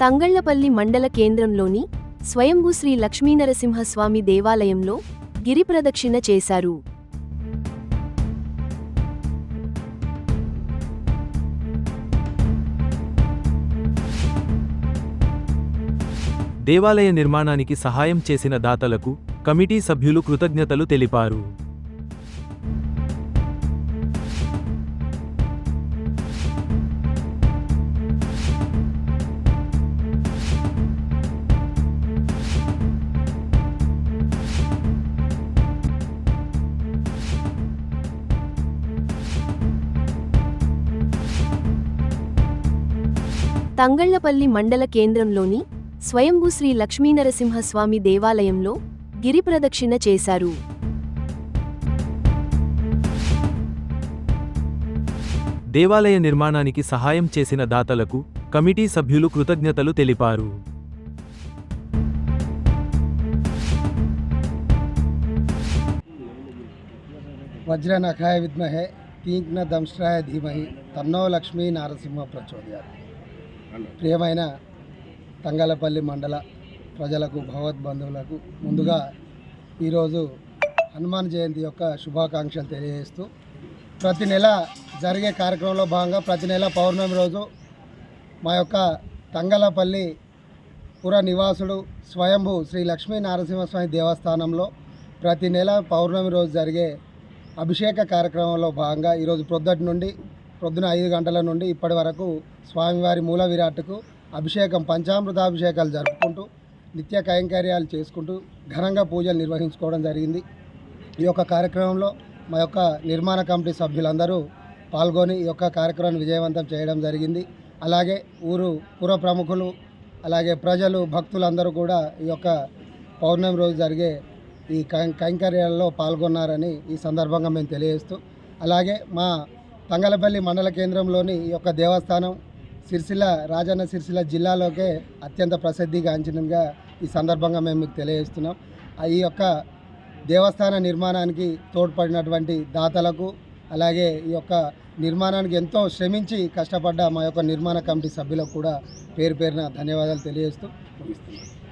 తంగళ్ళపల్లి మండల కేంద్రంలోని స్వయంభూ శ్రీ లక్ష్మీనరసింహస్వామి దేవాలయంలో గిరి ప్రదక్షిణ చేశారు. దేవాలయ నిర్మాణానికి సహాయం చేసిన దాతలకు కమిటీ సభ్యులు కృతజ్ఞతలు తెలిపారు. తంగళ్ళపల్లి మండల కేంద్రంలోని స్వయంభూ శ్రీ లక్ష్మీనరసింహస్వామి దేవాలయంలో గిరి ప్రదక్షిణ చేశారు. దేవాలయ నిర్మాణానికి సహాయం చేసిన దాతలకు కమిటీ సభ్యులు కృతజ్ఞతలు తెలిపారు. వజ్రనఖాయ విద్మహే తీక్న దంష్ట్రాయ ధీమహి తన్నో లక్ష్మీ నారసింహ ప్రచోదయాత్. ప్రియమైన తంగలపల్లి మండల ప్రజలకు భగవద్బంధువులకు ముందుగా ఈరోజు హనుమాన్ జయంతి యొక్క శుభాకాంక్షలు తెలియజేస్తూ ప్రతి నెల జరిగే కార్యక్రమంలో భాగంగా ప్రతి నెల పౌర్ణమి రోజు మా యొక్క తంగలపల్లి పుర నివాసుడు స్వయంభూ శ్రీ లక్ష్మీ నారసింహస్వామి దేవస్థానంలో ప్రతి నెల పౌర్ణమి రోజు జరిగే అభిషేక కార్యక్రమంలో భాగంగా ఈరోజు ప్రొద్దటి నుండి ప్రొద్దున ఐదు గంటల నుండి ఇప్పటి వరకు స్వామివారి మూల విరాట్కు అభిషేకం పంచామృతాభిషేకాలు జరుపుకుంటూ నిత్య కైంకర్యాలు చేసుకుంటూ ఘనంగా పూజలు నిర్వహించుకోవడం జరిగింది. ఈ యొక్క కార్యక్రమంలో మా యొక్క నిర్మాణ కమిటీ సభ్యులందరూ పాల్గొని ఈ యొక్క కార్యక్రమాన్ని విజయవంతం చేయడం జరిగింది. అలాగే ఊరు పుర ప్రముఖులు అలాగే ప్రజలు భక్తులందరూ కూడా ఈ యొక్క పౌర్ణమి రోజు జరిగే ఈ కై కైంకర్యాలలో పాల్గొన్నారని ఈ సందర్భంగా మేము తెలియజేస్తూ అలాగే మా తంగలపల్లి మండల కేంద్రంలోని ఈ యొక్క దేవస్థానం సిరిసిల్ల రాజన్న సిరిసిల్ల జిల్లాలోకే అత్యంత ప్రసిద్ధిగాంచినగా ఈ సందర్భంగా మేము మీకు తెలియజేస్తున్నాం. ఆ ఈ యొక్క దేవస్థాన నిర్మాణానికి తోడ్పడినటువంటి దాతలకు అలాగే ఈ యొక్క నిర్మాణానికి ఎంతో శ్రమించి కష్టపడ్డ మా యొక్క నిర్మాణ కమిటీ సభ్యులకు కూడా పేరు పేరున ధన్యవాదాలు తెలియజేస్తూ